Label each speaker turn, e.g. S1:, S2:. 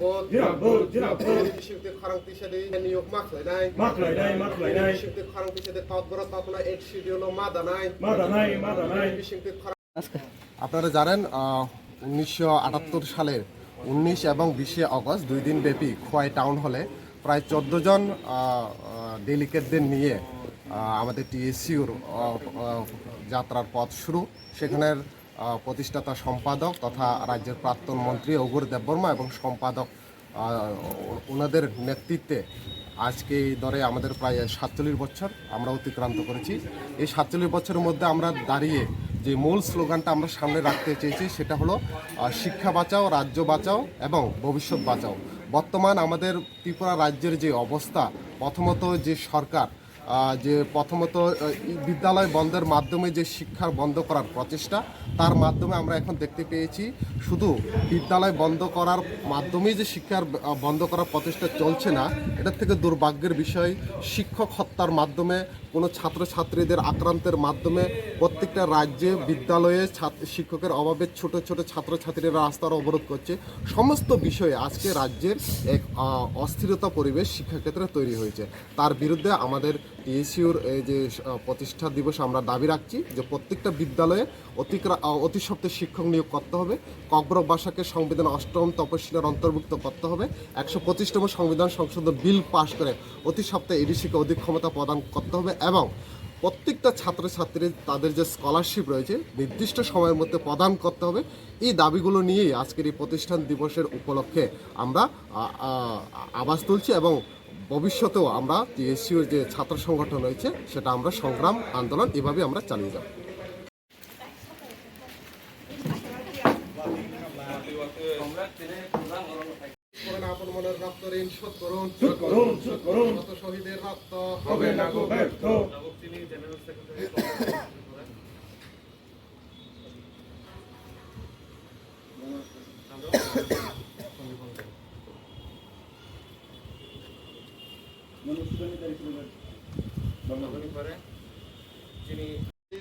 S1: Jinapot,
S2: Jinapot, Jinapot.
S1: Bishikte Kharang Tishade, Niyok Maklai,
S2: Maklay Maklay
S1: Bishikte Kharang Tishade Totbara Totna Ek Shidiolo Madanai,
S2: Madanai Madanai
S1: Bishikte Kharang
S3: আপনারা জানেন উনিশশো আটাত্তর সালের উনিশ এবং বিশে অগস্ট দুই দিন ব্যাপী খোয়াই টাউন হলে প্রায় চোদ্দ জন ডেলিকেটদের নিয়ে আমাদের টিএসসিউর যাত্রার পথ শুরু সেখানের প্রতিষ্ঠাতা সম্পাদক তথা রাজ্যের প্রাক্তন মন্ত্রী অগুর দেববর্মা এবং সম্পাদক ওনাদের নেতৃত্বে আজকে এই দরে আমাদের প্রায় সাতচল্লিশ বছর আমরা অতিক্রান্ত করেছি। এই সাতচল্লিশ বছরের মধ্যে আমরা দাঁড়িয়ে যে মূল স্লোগানটা আমরা সামনে রাখতে চেয়েছি সেটা হলো শিক্ষা বাঁচাও, রাজ্য বাঁচাও এবং ভবিষ্যৎ বাঁচাও। বর্তমান আমাদের ত্রিপুরা রাজ্যের যে অবস্থা, প্রথমত যে সরকার যে প্রথমত বিদ্যালয় বন্ধের মাধ্যমে যে শিক্ষা বন্ধ করার প্রচেষ্টা, তার মাধ্যমে আমরা এখন দেখতে পেয়েছি শুধু বিদ্যালয় বন্ধ করার মাধ্যমেই যে শিক্ষার বন্ধ করার প্রচেষ্টা চলছে না, এটার থেকে দুর্ভাগ্যের বিষয়, শিক্ষক হত্যার মাধ্যমে কোনো ছাত্রছাত্রীদের আক্রান্তের মাধ্যমে প্রত্যেকটা রাজ্যে বিদ্যালয়ে শিক্ষকের অভাবে ছোট ছোট ছাত্রছাত্রীরা রাস্তার অবরোধ করছে। সমস্ত বিষয়ে আজকে রাজ্যের এক অস্থিরতা পরিবেশ শিক্ষাক্ষেত্রে তৈরি হয়েছে। তার বিরুদ্ধে আমাদের টিএসইউর এই যে প্রতিষ্ঠা দিবস আমরা দাবি রাখছি যে প্রত্যেকটা বিদ্যালয়ে অতি অতি সপ্তাহে শিক্ষক নিয়োগ করতে হবে। ককবরক ভাষাকে সংবিধান অষ্টম তপশিলের অন্তর্ভুক্ত করতে হবে। একশো পঁচিশতম সংবিধান সংশোধন বিল পাশ করে অতি সপ্তাহে এডিসিকে অধিক ক্ষমতা প্রদান করতে হবে। এবং প্রত্যেকটা ছাত্রছাত্রী তাদের যে স্কলারশিপ রয়েছে, নির্দিষ্ট সময়ের মধ্যে প্রদান করতে হবে। এই দাবিগুলো নিয়েই আজকের এই প্রতিষ্ঠান দিবসের উপলক্ষে আমরা আবাস তুলছি এবং ভবিষ্যতেও আমরা টিএসসিউর যে ছাত্র সংগঠন রয়েছে, সেটা আমরা সংগ্রাম, আন্দোলন এভাবে আমরা চালিয়ে যাব।
S1: ঋণ শোধ করুন
S2: শোধ করুন শোধ করুন।
S1: কত শহীদের রক্ত।
S2: হবে না গো ব্যর্থ।